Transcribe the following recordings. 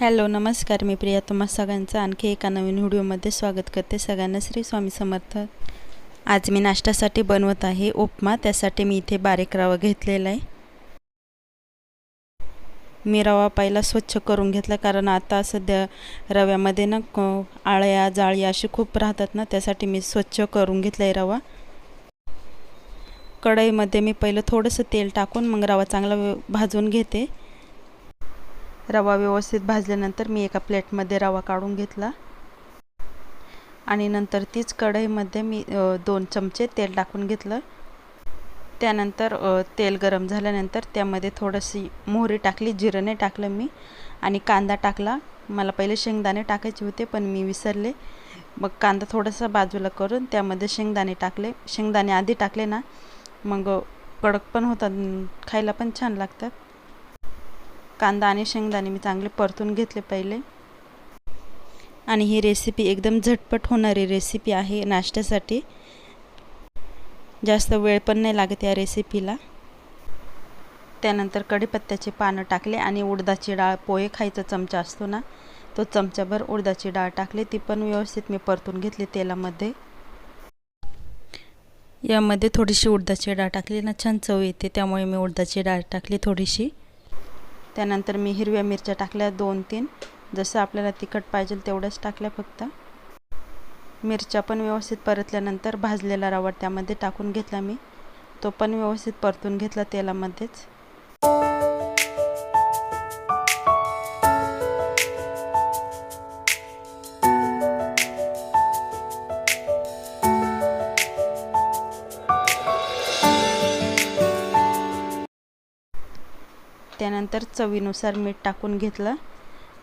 Hello नमस्कार मी प्रिया. तुम्हा सगळ्यांचं आणखी एका नवीन व्हिडिओमध्ये स्वागत करते. सगळ्यांना श्री स्वामी समर्थ. आज मी नाश्त्यासाठी बनवत आहे उपमा. त्यासाठी मी इथे बारीक रवा घेतलेला आहे. मी रवा पहिला स्वच्छ करून घेतला कारण आता सध्या रव्यामध्ये ना आळ्या जाळी अशी खूप राहतात ना त्यासाठी मी स्वच्छ करून घेतला आहे रवा. कढईमध्ये मी पहिलं थोडंसं तेल टाकून मग रवा चांगला भाजून घेते. रवा व्यवस्थित भाजल्यानंतर मी एका प्लेटमध्ये रवा काढून घेतला. आणि नंतर तीच कढईमध्ये मी दोन चमचे तेल टाकून घेतलं. त्यानंतर तेल गरम झाल्यानंतर त्यामध्ये थोडीशी मोहरी टाकली जिरं नाही टाकलं मी. आणि कांदा टाकला. मला पहिले शेंगदाणे टाकायचे होते पण मी विसरले. मग कांदा थोडासा बाजूला करून त्यामध्ये शेंगदाणे टाकले. शेंगदाणे आधी टाकले ना मग कडक पण होतात खायला पण छान लागतात. कांदा आणि शेंगदाणे मी चांगले परतून घेतले पहिले. आणि ही रेसिपी एकदम झटपट होणारी रेसिपी आहे नाश्त्यासाठी. जास्त वेळ पण नाही लागत या रेसिपीला त्यानंतर कढीपत्त्याचे पानं टाकले आणि उडदाची डाळ पोहे खायचा चमचा असतो ना तो चमचाभर उडदाची डाळ टाकली. ती पण व्यवस्थित मी परतून घेतली तेलामध्ये. यामध्ये थोडीशी उडदाची डाळ टाकली ना छान चव येते त्यामुळे मी उडदाची डाळ टाकली थोडीशी. त्यानंतर मी हिरव्या मिरच्या टाकल्या दोन तीन. जसं आपल्याला तिखट पाहिजे तेवढ्याच टाकल्या फक्त. मिरच्या पण व्यवस्थित परतल्यानंतर भाजलेला रवा त्यामध्ये टाकून घेतला मी. तो पण व्यवस्थित परतून घेतला तेलामध्येच. त्यानंतर चवीनुसार मीठ टाकून घेतलं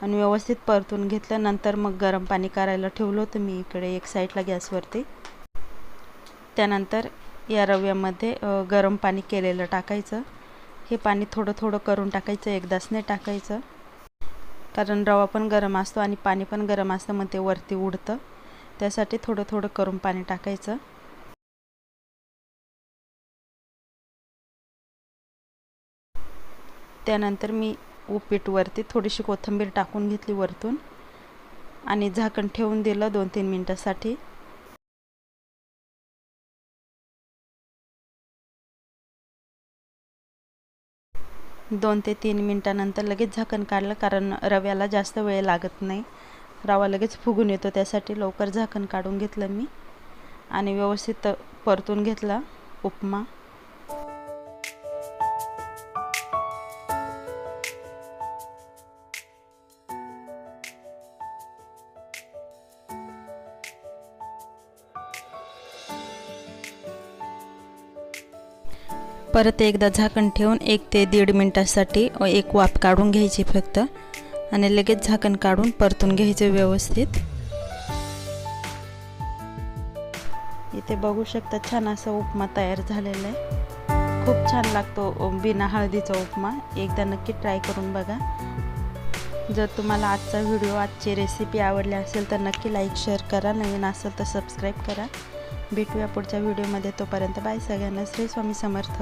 आणि व्यवस्थित परतून घेतलं. नंतर मग गरम पाणी करायला ठेवलं होतं मी इकडे एक साईडला गॅसवरती. त्यानंतर या रव्यामध्ये गरम पाणी केलेलं टाकायचं. हे पाणी थोडं थोडं करून टाकायचं एकदाच नाही टाकायचं. कारण रवा पण गरम असतो आणि पाणी पण गरम असतं मग ते वरती उडतं. त्यासाठी थोडं थोडं करून पाणी टाकायचं. त्यानंतर मी उपीटवरती थोडीशी कोथिंबीर टाकून घेतली वरतून आणि झाकण ठेवून दिलं दोन तीन मिनटासाठी. दोन ते तीन मिनटानंतर लगेच झाकण काढलं कारण रव्याला जास्त वेळ लागत नाही. रवा लगेच फुगून येतो त्यासाठी लवकर झाकण काढून घेतलं मी आणि व्यवस्थित परतून घेतला उपमा. परत एकदा झाकण ठेवून एक ते दीड मिनटासाठी एक वाफ काढून घ्यायची फक्त. आणि लगेच झाकण काढून परतून घ्यायचं व्यवस्थित. इथे बघू शकता छान असा उपमा तयार झालेला आहे. खूप छान लागतो बिना हळदीचा उपमा. एकदा नक्की ट्राय करून बघा. जर तुम्हाला आजचा व्हिडिओ आजची रेसिपी आवडली असेल तर नक्की लाईक शेअर करा. नवीन असेल तर सबस्क्राईब करा. भेटूया पुढच्या व्हिडिओमध्ये. तोपर्यंत बाय सगळ्यांना. श्री स्वामी समर्थ.